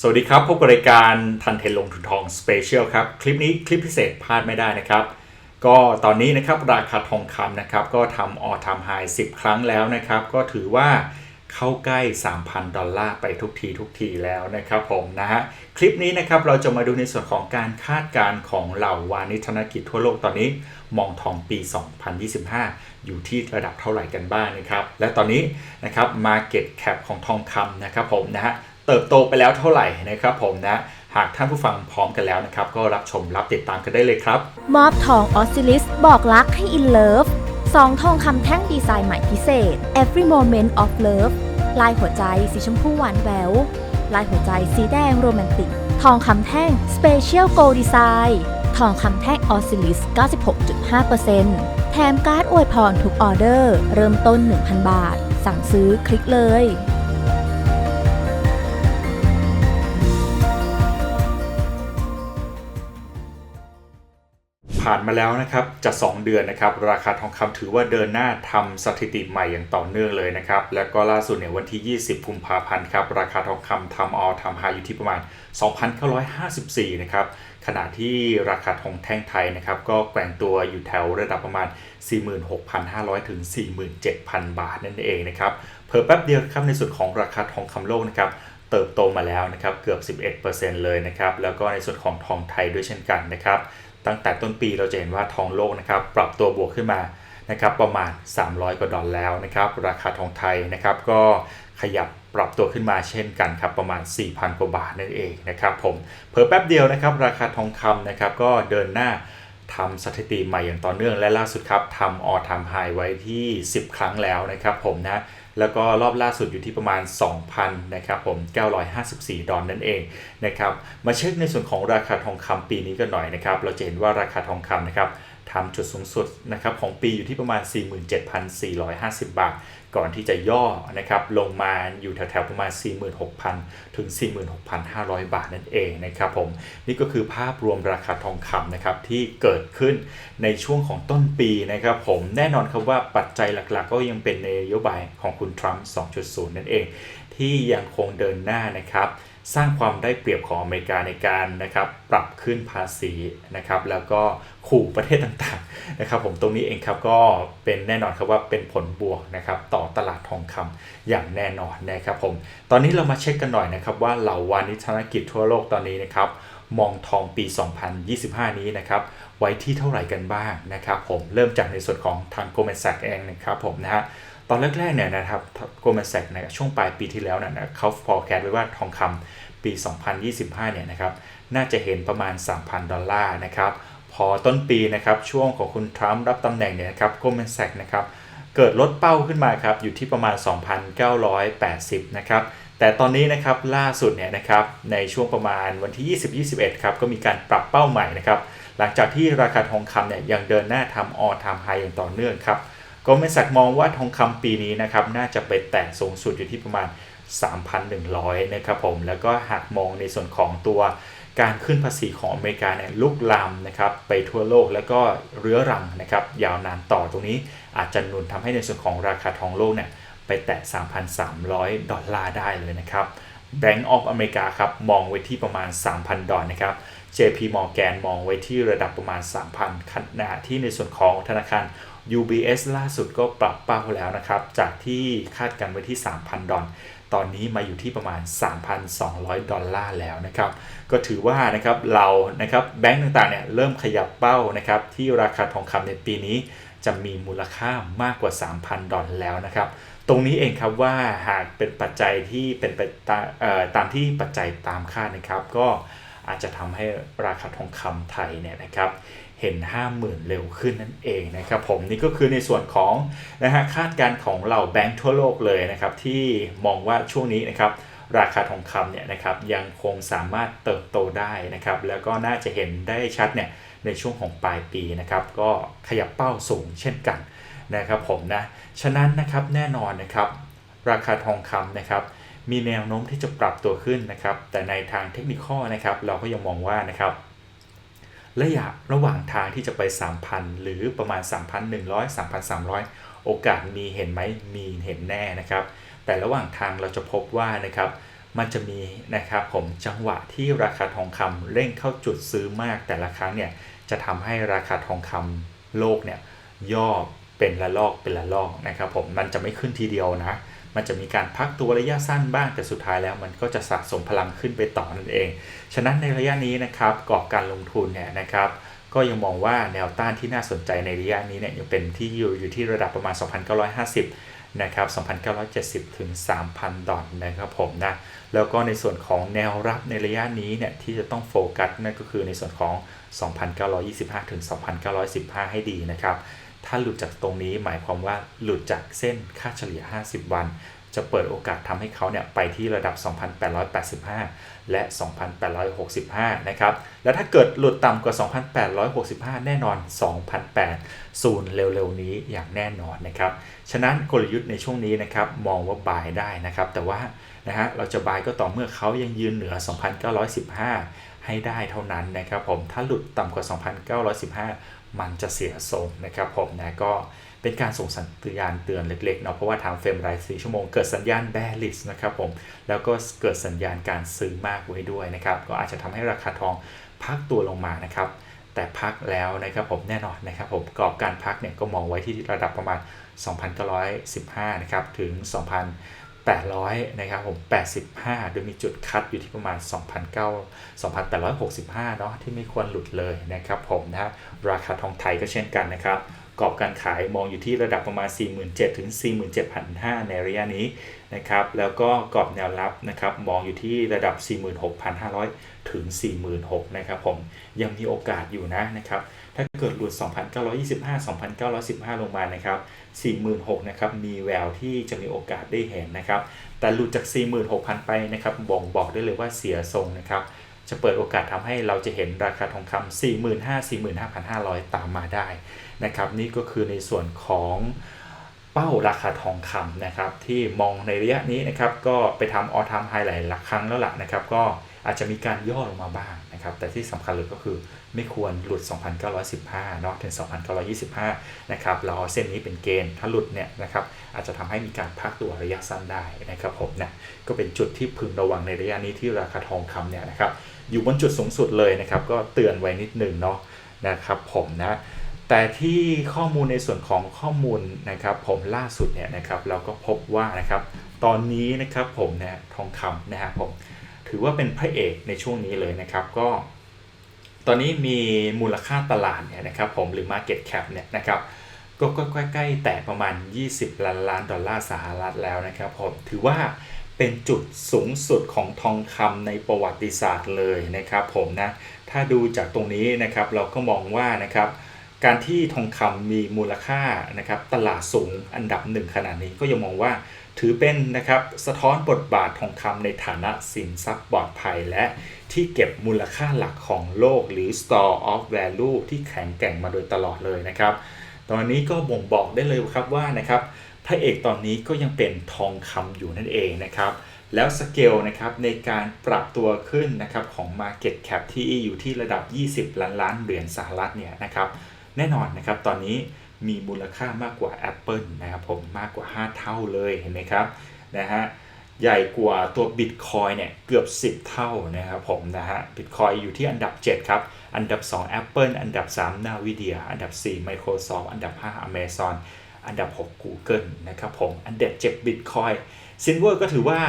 สวัสดีครับ พบกับรายการทันเทนลงทุนทองสเปเชียลครับ คลิปนี้คลิปพิเศษพลาดไม่ได้นะครับ ก็ตอนนี้นะครับราคาทองคำนะครับ ก็ทำออทำไฮ10 ครั้งแล้วนะครับ ก็ถือว่า เข้าใกล้ 3,000 ดอลลาร์ไปทุกทีทุกทีแล้วนะครับผมนะฮะคลิปนี้นะครับเราจะมาดูในส่วนของการคาดการณ์ของเหล่าวานิชธนกิจทั่วโลกตอนนี้ มองทองปี 2025 อยู่ที่ระดับเท่าไหร่กันบ้างนะครับ และตอนนี้นะครับ Market Cap ของทองคำนะครับผมนะฮะเติบโตไปแล้วเท่าไหร่นะครับผมนะหากท่านผู้ฟังพร้อมกันแล้วนะครับ ก็รับชมรับติดตามกันได้เลยครับ มอบทองออสซิลิสบอกรักให้อินเลิฟ สองทองคำแท่งดีไซน์ใหม่พิเศษ Every Moment of Love ลายหัวใจสีชมพูหวานแวว ลายหัวใจสีแดงโรแมนติก ทองคำแท่ง Special Gold Design ทองคำแท่งออสซิลิส 96.5%แถมการ์ดอวยพรทุกออเดอร์ เริ่มต้น 1,000 บาท สั่งซื้อคลิกเลย ผ่านมาแล้วนะครับจะ 2 เดือนนะครับราคาทองคำถือว่าเดินหน้าทำสถิติใหม่อย่างต่อเนื่องเลยนะครับแล้วก็ล่าสุดเนี่ยวันที่ 20กุมภาพันธ์ครับราคาทองคำทำออทำไฮอยู่ที่ประมาณ 2,954 นะครับขณะที่ราคาทองแท่งไทยนะครับก็แกว่งตัวอยู่แถวระดับประมาณ 46,500 ถึง 47,000 บาทนั่นเองนะครับเพิ่มแป๊บเดียวครับในส่วนของราคาทองคำโลกนะครับเติบโตมาแล้วนะครับเกือบ 11%เลยนะครับแล้วก็ในส่วนของทองไทยด้วยเช่นกันนะครับ ตั้งแต่ต้นปีเราจะเห็นว่าทองโลกนะครับปรับตัวบวกขึ้นมานะครับประมาณ 300 กว่าดอลลาร์แล้วนะครับราคาทองไทยนะครับก็ขยับปรับตัวขึ้นมาเช่นกันครับประมาณ 4,000 กว่าบาทนั่นเองนะครับผมเพิ่แป๊บเดียวนะครับราคาทองคำนะครับก็เดินหน้า ทำสถิติใหม่อย่างต่อเนื่องและล่าสุดครับทำออทำไฮไว้ที่ 10 ครั้งแล้วนะครับผมนะแล้วก็รอบล่าสุดอยู่ที่ประมาณ 2,000นะครับผม 954 ดอลนั่นเองนะครับมาเช็คในส่วนของราคาทองคำปีนี้กันหน่อยนะครับเราจะเห็นว่าราคาทองคำนะครับ ทำจุดสูงสุดนะครับของปีอยู่ที่ประมาณ 47,450 บาท ก่อนที่จะย่อนะครับลงมาอยู่แถวๆประมาณ 46,000 ถึง 46,500 บาทนั่นเองนะครับผมนี่ก็คือภาพรวมราคาทองคำนะครับที่เกิดขึ้นในช่วงของต้นปีนะครับผมแน่นอนครับว่าปัจจัยหลักๆ ก็ยังเป็นนโยบายของคุณทรัมป์ 2.0 นั่นเอง ที่ยังคงเดินหน้านะครับ สร้างความได้เปรียบของอเมริกาในการนะครับปรับขึ้นภาษีนะครับแล้วก็ขู่ประเทศต่างๆนะครับผมตรงนี้เองครับก็เป็นแน่นอนครับว่าเป็นผลบวกนะครับต่อตลาดทองคำอย่างแน่นอนนะครับผมตอนนี้เรามาเช็คกันหน่อยนะครับว่าเหล่าวานิชธนกิจทั่วโลกตอนนี้นะครับมองทองปี 2025 นี้นะครับไว้ที่เท่าไหร่กันบ้างนะครับผมเริ่มจากในส่วนของทาง Goldman Sachs เองนะครับผมนะฮะ ตอนแรกๆเนี่ยนะครับโกลแมนแซกในช่วงปลายปีที่แล้วนะเขา forecast ไว้ว่าทองคำปี 2025 เนี่ยนะครับน่าจะเห็นประมาณ 3,000 ดอลลาร์นะครับพอต้นปีนะครับช่วงของคุณทรัมป์รับตำแหน่งเนี่ยนะครับโกลแมนแซกนะครับเกิดลดเป้าขึ้นมาครับอยู่ที่ประมาณ 2,980 นะครับแต่ตอนนี้นะครับล่าสุดเนี่ยนะครับในช่วงประมาณวันที่ 20-21 ครับก็มีการปรับเป้าใหม่นะครับหลังจากที่ราคาทองคำเนี่ยยังเดินหน้าทำออทำไฮอย่างต่อเนื่องครับ ก็ไม่สักมองว่าทองคำปีนี้นะครับน่าจะไปแตะสูงสุดอยู่ที่ประมาณ 3,100 นะครับผม แล้วก็หากมองในส่วนของตัวการขึ้นภาษีของอเมริกาเนี่ยลุกลามนะครับไปทั่วโลกแล้วก็เรื้อรังนะครับยาวนานต่อตรงนี้อาจจะหนุนทำให้ในส่วนของราคาทองโลกเนี่ยไปแตะ 3,300 ดอลลาร์ได้เลยนะครับ Bank of อเมริกาครับมองไว้ที่ประมาณ 3,000 ดอลนะครับ JP Morgan มองไว้ที่ระดับประมาณ 3,000 ขณะที่ในส่วนของธนาคาร UBS ล่าสุดก็ปรับเป้าแล้วนะครับ จากที่คาดกันไว้ที่ 3,000 ดอลตอนนี้มาอยู่ที่ประมาณ 3,200 ดอลลาร์แล้วนะครับ ก็ถือว่านะครับเรานะครับแบงก์ต่างๆเนี่ยเริ่มขยับเป้านะครับที่ราคาทองคำในปีนี้จะมีมูลค่ามากกว่า 3,000 ดอลแล้วนะครับ ตรงนี้เองครับว่าหากเป็นปัจจัยที่เป็นไปตาตามที่ปัจจัยตามคาดนะครับ ก็อาจจะทำให้ราคาทองคำไทยเนี่ยนะครับ เห็น 50,000 เร็วขึ้นนั่นเองนะครับผมนี่ก็คือในส่วนของนะฮะคาดการณ์ของเหล่าแบงก์ทั่วโลกเลยนะครับที่มองว่าช่วงนี้นะครับราคาทองคำเนี่ยนะครับยังคงสามารถเติบโตได้นะครับแล้วก็น่าจะเห็นได้ชัดเนี่ยในช่วงของปลายปีนะครับก็ขยับเป้าสูงเช่นกันนะครับผมนะฉะนั้นนะครับแน่นอนนะครับราคาทองคำนะครับมีแนวโน้มที่จะปรับตัวขึ้นนะครับแต่ในทางเทคนิคนะครับเราก็ยังมองว่านะครับ ระยะระหว่างทางที่จะไป 3,000 หรือประมาณ 3,100 3,300 โอกาสมีเห็นไหมมีเห็นแน่นะครับ แต่ระหว่างทางเราจะพบว่านะครับมันจะมีนะครับผมจังหวะที่ราคาทองคำเร่งเข้าจุดซื้อมากแต่ละครั้งเนี่ยจะทำให้ราคาทองคำโลกเนี่ยย่อเป็นละลอกเป็นละลอกนะครับผมมันจะไม่ขึ้นทีเดียวนะ มันจะมีการพักตัวระยะสั้นบ้างแต่สุดท้ายแล้วมันก็จะสะสมพลังขึ้นไปต่อนั่นเอง ฉะนั้นในระยะนี้นะครับกรอบการลงทุนเนี่ยนะครับก็ยังมองว่าแนวต้านที่น่าสนใจในระยะนี้เนี่ยยังเป็นที่อยู่อยู่ที่ระดับประมาณ 2,950 นะครับ 2,970 ถึง 3,000 ดอลล์นะครับผมนะ แล้วก็ในส่วนของแนวรับในระยะนี้เนี่ยที่จะต้องโฟกัสนั่นก็คือในส่วนของ 2,925 ถึง 2,915 ให้ดีนะครับ ถ้าหลุดจากตรงนี้หมายความว่าหลุดจากเส้นค่าเฉลี่ย 50 วัน จะเปิดโอกาสทำให้เขาเนี่ยไปที่ระดับ 2,885 และ 2,865 นะครับ แล้วถ้าเกิดหลุดต่ำกว่า 2,865 แน่นอน 2,008ศูนย์เร็วๆ นี้อย่างแน่นอนนะครับ ฉะนั้นกลยุทธ์ในช่วงนี้นะครับมองว่าบายได้นะครับ แต่ว่านะฮะเราจะบายก็ต่อเมื่อเขายังยืนเหนือ 2,915 ให้ได้เท่านั้นนะครับผม ถ้าหลุดต่ำกว่า 2,915 มันจะเสียทรงนะครับผมนะก็เป็นการส่งสัญญาณเตือนเล็กๆเนาะเพราะว่าทางเฟรมราย4ชั่วโมงเกิดสัญญาณ bearish นะครับผมแล้วก็เกิดสัญญาณการซื้อมากไว้ด้วยนะครับก็อาจจะทำให้ราคาทองพักตัวลงมานะครับแต่พักแล้วนะครับผมแน่นอนนะครับผมกรอบการพักเนี่ยก็มองไว้ที่ระดับประมาณ 2,915 นะครับถึง 2,000 800นะครับผม85 โดยมีจุดคัดอยู่ที่ประมาณ 2,900 2,865เนาะที่ไม่ควรหลุดเลยนะครับผมนะราคาทองไทยก็เช่นกันนะครับกรอบการขายมองอยู่ที่ระดับประมาณ 47,000 ถึง 47,500 ในระยะนี้นะครับ แล้วก็กรอบแนวรับนะครับ มองอยู่ที่ระดับ 46,500 ถึง 46,000นะครับผม ยังมีโอกาสอยู่นะนะครับ ถ้าเกิดหลุด 2,925 2,915 ลงมานะครับ46,000นะครับ มีแววที่จะมีโอกาสได้เห็นนะครับ แต่หลุดจาก 46,000 ไปนะครับ บ่งบอกได้เลยว่าเสียทรงนะครับ จะเปิดโอกาสทำให้เราจะเห็นราคาทองคำ45,000 45,500 ตามมาได้นะครับ นี่ก็คือในส่วนของเป้าราคาทองคำนะครับ ที่มองในระยะนี้นะครับ ก็ไปทำออทามไฮหลายหลักครั้งแล้วล่ะนะครับ ก็ อาจจะมีการย่อลงมาบ้างนะครับ แต่ที่สำคัญเลยก็คือไม่ควรหลุด 2,915เนาะถึง 2,925 นะครับ เราเอาเส้นนี้เป็นเกณฑ์ ถ้าหลุดเนี่ยนะครับ อาจจะทำให้มีการพักตัวระยะสั้นได้นะครับผมนะ ก็เป็นจุดที่พึงระวังในระยะนี้ที่ราคาทองคำเนี่ยนะครับ อยู่บนจุดสูงสุดเลยนะครับ ก็เตือนไว้นิดนึงเนาะนะครับผมนะแต่ที่ข้อมูลในส่วนของข้อมูลนะครับผมล่าสุดเนี่ยนะครับเราก็พบว่านะครับตอนนี้นะครับผมเนี่ยทองคำนะครับผม ถือว่าเป็นพระเอกในช่วงนี้เลยนะครับก็ตอนนี้มีมูลค่าตลาดเนี่ยนะครับผมหรือ Market Cap เนี่ยนะครับก็ก็ใกล้ๆแต่ประมาณ 20 ล้านล้านดอลลาร์สหรัฐแล้วนะครับผมถือว่าเป็นจุดสูงสุดของทองคำในประวัติศาสตร์เลยนะครับผมนะถ้าดูจากตรงนี้นะครับเราก็มองว่านะครับการที่ทองคำมีมูลค่านะครับตลาดสูงอันดับหนึ่งขนาดนี้ก็ยังมองว่า ถือเป็นนะครับสะท้อนบทบาททองคำในฐานะสินทรัพย์ปลอดภัยและที่เก็บมูลค่าหลักของโลกหรือ store of value ที่แข็งแกร่งมาโดยตลอดเลยนะครับ ตอนนี้ก็บ่งบอกได้เลยครับว่านะครับพระเอกตอนนี้ก็ยังเป็นทองคำอยู่นั่นเองนะครับ แล้วสเกลนะครับในการปรับตัวขึ้นนะครับของ Market Cap ที่อยู่ที่ระดับ 20 ล้านล้านเหรียญสหรัฐเนี่ยนะครับ แน่นอนนะครับตอนนี้ มีมูลค่ามากกว่า Apple นะครับผมมากกว่า 5 เท่าเลยเห็นไหมครับนะฮะใหญ่กว่าตัว Bitcoin เนี่ยเกือบ 10 เท่านะครับผมนะฮะ Bitcoin อยู่ที่อันดับ 7 ครับ อันดับ 2 Apple อันดับ 3 Nvidia อันดับ 4 Microsoft อันดับ 5 Amazon อันดับ 6 Google นะครับผม อันดับ 7 Bitcoin Silver ก็ถือว่า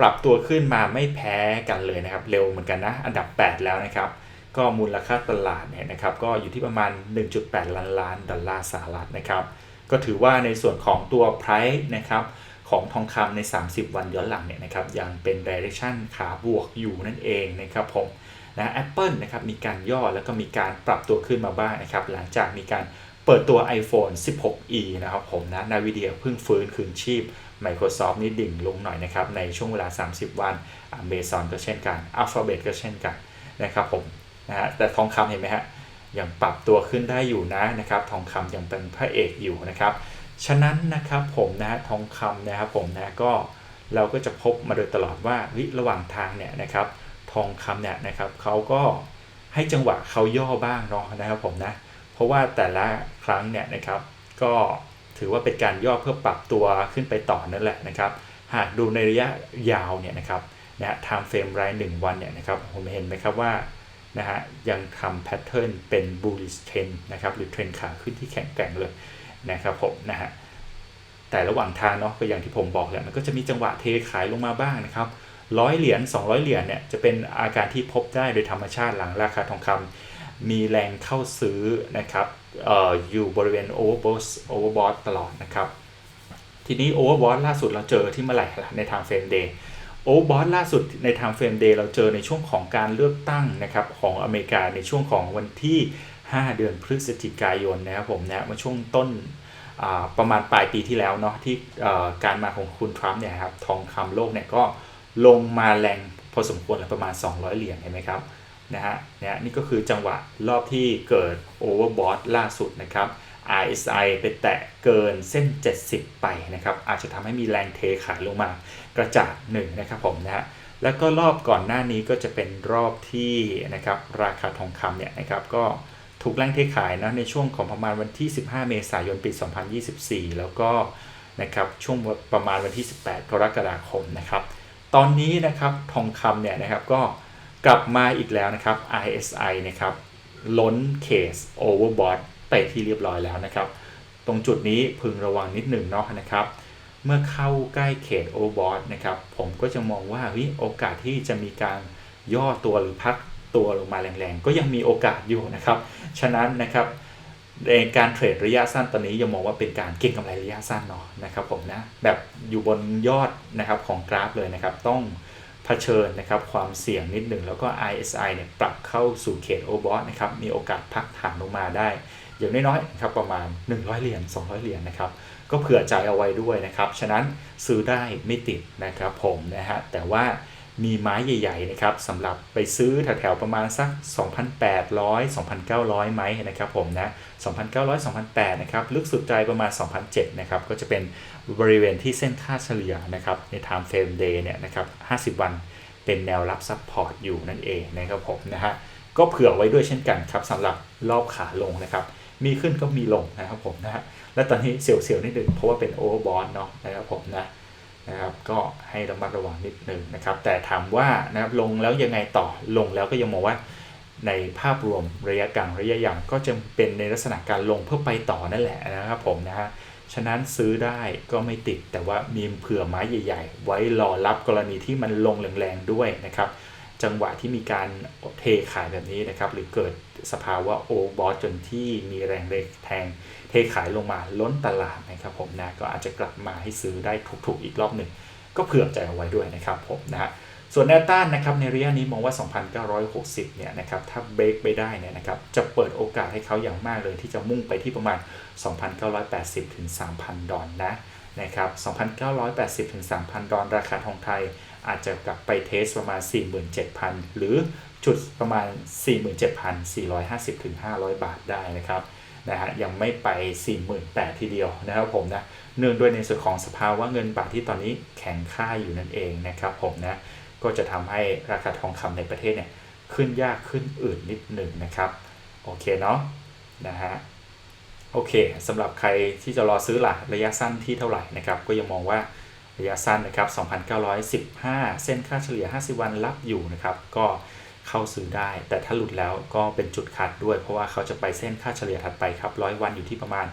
ปรับตัวขึ้นมาไม่แพ้กันเลยนะครับ เร็วเหมือนกันนะ อันดับ 8 แล้วนะครับ ก็มูลค่าตลาดเนี่ยนะครับก็อยู่ที่ประมาณ 1.8 ล้านล้านดอลลาร์สหรัฐนะครับก็ถือว่าในส่วนของตัว price นะครับของทองคำใน 30 วันย้อนหลังเนี่ยนะครับยังเป็น direction ขาบวกอยู่นั่นเองนะครับผมนะแอปเปิลนะครับมีการย่อแล้วก็มีการปรับตัวขึ้นมาบ้างนะครับหลังจากมีการเปิดตัว iPhone 16e นะครับผมนะ Nvidia เพิ่งฟื้นคืนชีพ Microsoft นี่ดิ่งลงหน่อยนะครับในช่วงเวลา 30 วัน Amazon ก็เช่นกัน Alphabet ก็เช่นกันนะครับผม นะฮะแต่ทองคำเห็นไหมฮะยังปรับตัวขึ้นได้อยู่นะนะครับ ทองคำยังเป็นพระเอกอยู่นะครับ ฉะนั้นนะครับผมนะฮะทองคำนะครับผมนะก็เราก็จะพบมาโดยตลอดว่าวิระหว่างทางเนี่ยนะครับทองคำเนี่ยนะครับเขาก็ให้จังหวะเขาย่อบ้างเนาะนะครับผมนะเพราะว่าแต่ละครั้งเนี่ยนะครับ ก็ถือว่าเป็นการย่อเพื่อปรับตัวขึ้นไปต่อนั่นแหละนะครับ หากดูในระยะยาวเนี่ยนะครับนะฮะ time frame ราย1วันเนี่ยนะครับผมเห็นไหมครับว่า นะฮะยังทำ pattern เป็น bullish trend นะครับหรือเทรนขาขึ้นที่แข็งแกร่งเลยนะครับผมนะฮะแต่ระหว่างทางเนาะก็อย่างที่ผมบอกแหละมันก็จะมีจังหวะเทขายลงมาบ้างนะครับร้อยเหรียญ200 เหรียญเนี่ยจะเป็นอาการที่พบได้โดยธรรมชาติหลังราคาทองคำมีแรงเข้าซื้อนะครับอออยู่บริเวณ overbought overbought ตลอดนะครับทีนี้ overbought ล่าสุดเราเจอที่เมื่อไหร่ล่ะใน time frame day overbought ล่าสุดใน time frame day เราเจอในช่วงของการเลือกตั้งนะครับของอเมริกาในช่วงของวันที่ 5 เดือนพฤศจิกายนนะครับผมนะมาช่วงต้นประมาณปลายปีที่แล้วเนาะที่การมาของคุณทรัมป์เนี่ยครับทองคำโลกเนี่ยก็ลงมาแรงพอสมควรเลยประมาณ 200 เหรียญเห็นไหมครับนะฮะเนี่ยนี่ก็คือจังหวะรอบที่เกิด overbought ล่าสุดนะครับ RSI ไปแตะเกินเส้น 70 ไปนะครับอาจจะทำให้มีแรงเทขายลงมากระจาดหนึ่งนะครับผมนะฮะแล้วก็รอบก่อนหน้านี้ก็จะเป็นรอบที่นะครับราคาทองคำเนี่ยนะครับก็ถูกแรงเทขายนะในช่วงของประมาณวันที่ 15 เมษายนปี 2024 แล้วก็นะครับช่วงประมาณวันที่ 18 กรกฎาคมนะครับตอนนี้นะครับทองคำเนี่ยนะครับก็กลับมาอีกแล้วนะครับ RSI นะครับล้นเคส overbought ไปที่เรียบร้อยแล้วนะครับ ตรงจุดนี้พึงระวังนิดหนึ่งเนาะนะครับ เมื่อเข้าใกล้เขต overbought นะครับ ผมก็จะมองว่าเฮ้ยโอกาสที่จะมีการย่อตัวหรือพักตัวลงมาแรงๆ ก็ยังมีโอกาสอยู่นะครับ ฉะนั้นนะครับในการเทรดระยะสั้นตอนนี้ยังมองว่าเป็นการเก็งกำไรระยะสั้นเนาะนะครับผมนะแบบอยู่บนยอดนะครับของกราฟเลยนะครับ ต้อง เผชิญนะครับความเสี่ยงนิดหนึ่งแล้วก็ ISI เนี่ยปรับเข้าสู่เขตโอบอสนะครับมีโอกาสพักฐานลงมาได้ อย่างน้อยๆนะครับประมาณ 100 เหรียญ200 เหรียญนะครับก็เผื่อใจเอาไว้ด้วยนะครับ ฉะนั้นซื้อได้ไม่ติดนะครับผมนะฮะแต่ว่า มีไม้ใหญ่ๆนะครับสำหรับไปซื้อแถวๆประมาณสัก 2,800 2,900 ไม้นะครับผมนะ 2,900 2,800 นะครับลึกสุดใจประมาณ2,007นะครับ ก็จะเป็นบริเวณที่เส้นค่าเฉลี่ยนะครับใน time frame day เนี่ยนะครับ 50 วันเป็นแนวรับซัพพอร์ตอยู่นั่นเองนะครับผมนะฮะก็เผื่อไว้ด้วยเช่นกันครับสำหรับรอบขาลงนะครับมีขึ้นก็มีลงนะครับผมนะฮะและตอนนี้เสียวๆนิดนึงเพราะว่าเป็นโอเวอร์บอลเนาะนะครับผมนะ นะครับก็ให้ระมัดระวังนิดหนึ่งนะครับ แต่ถามว่านะครับลงแล้วยังไงต่อลงแล้วก็ยังมองว่าในภาพรวมระยะกลางระยะยาวก็จะเป็นในลักษณะการลงเพื่อไปต่อนั่นแหละนะครับผมนะฮะฉะนั้นซื้อได้ก็ไม่ติดแต่ว่ามีเผื่อไม้ใหญ่ ๆ ไว้รอรับกรณีที่มันลงแรงๆด้วยนะครับ จังหวะที่มีการเทขายแบบนี้นะครับ หรือเกิดสภาวะโอบอสจนที่มีแรงเรกแทงเทขายลงมาล้นตลาดนะครับผมนะก็อาจจะกลับมาให้ซื้อได้ถูกๆอีกรอบหนึ่งก็เผื่อใจเอาไว้ด้วยนะครับผมนะฮะส่วนแนวต้านนะครับในระยะนี้มองว่า 2,960 เนี่ยนะครับถ้าเบรกไปได้เนี่ยนะครับจะเปิดโอกาสให้เขาอย่างมากเลยที่จะมุ่งไปที่ประมาณ 2,980 ถึง 3,000 ดอลลาร์นะนะครับ 2,980 ถึง 3,000 ดอลลาร์ราคาทองไทย อาจจะกลับไปเทสประมาณ 47,000 หรือจุดประมาณ 47,450ถึง500 บาทได้นะครับนะฮะยังไม่ไป 48,000ทีเดียวนะครับผมนะเนื่องด้วยในส่วนของสภาวะเงินบาทที่ตอนนี้แข็งค่าอยู่นั่นเองนะครับผมนะก็จะทำให้ราคาทองคำในประเทศเนี่ยขึ้นยากขึ้นอื่นนิดหนึ่งนะครับ โอเคเนาะนะฮะโอเคสำหรับใครที่จะรอซื้อหลักระยะสั้นที่เท่าไหร่นะครับ ก็ยังมองว่า ระยะสั้นนะครับ 2,915 เส้นค่าเฉลี่ย 50 วันรับอยู่นะครับ ก็เข้าซื้อได้ แต่ถ้าหลุดแล้วก็เป็นจุดคัดด้วย เพราะว่าเขาจะไปเส้นค่าเฉลี่ยถัดไปครับ 100 วันอยู่ที่ประมาณ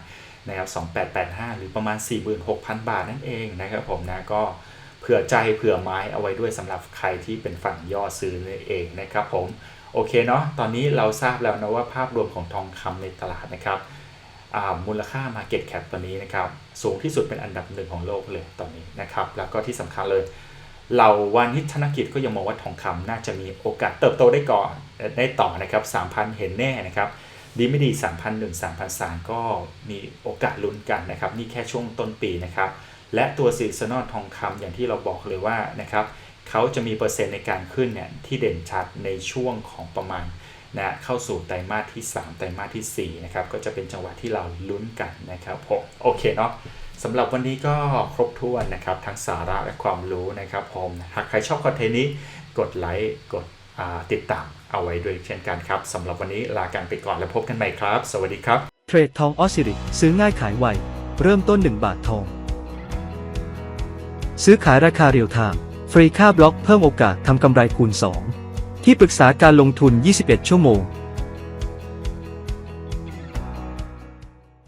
นะครับ 2885 หรือประมาณ 46,000 บาทนั่นเองนะครับผมนะ ก็เผื่อใจเผื่อไม้เอาไว้ด้วยสำหรับใครที่เป็นฝั่งย่อซื้อนั่นเองนะครับผม โอเคเนาะ ตอนนี้เราทราบแล้วนะว่าภาพรวมของทองคำในตลาดนะครับ มูลค่า Market Cap ตอนนี้นะครับสูงที่สุดเป็นอันดับหนึ่งของโลกเลยตอนนี้นะครับแล้วก็ที่สำคัญเลยเราวานิชธนกิจก็ยังมองว่าทองคำน่าจะมีโอกาสเติบโตได้ก่อนได้ต่อนะครับ3,000 เห็นแน่นะครับดีไม่ดี 3,001 3,003ก็มีโอกาสลุ้นกันนะครับนี่แค่ช่วงต้นปีนะครับและตัวซีซันอลทองคำอย่างที่เราบอกเลยว่านะครับเขาจะมีเปอร์เซ็นต์ในการขึ้นเนี่ยที่เด่นชัดในช่วงของประมาณ นะเข้าสู่ไตรมาสที่ 3 ไตรมาสที่4นะครับก็จะเป็นจังหวะที่เราลุ้นกันนะครับผมโอเคเนาะสำหรับวันนี้ก็ครบถ้วนนะครับทั้งสาระและความรู้นะครับผมหากใครชอบคอนเทนต์นี้กดไลค์กดติดตามเอาไว้ด้วยเช่นกันครับสำหรับวันนี้ลากันไปก่อนแล้วพบกันใหม่ครับ สวัสดีครับ เทรดทองออสซิริซื้อง่ายขายไว เริ่มต้น 1 บาททอง ซื้อขายราคาเรียลไทม์ฟรีค่าบล็อกเพิ่มโอกาสทำกำไรคูณ 2 ที่ปรึกษาการลงทุน 21 ชั่วโมง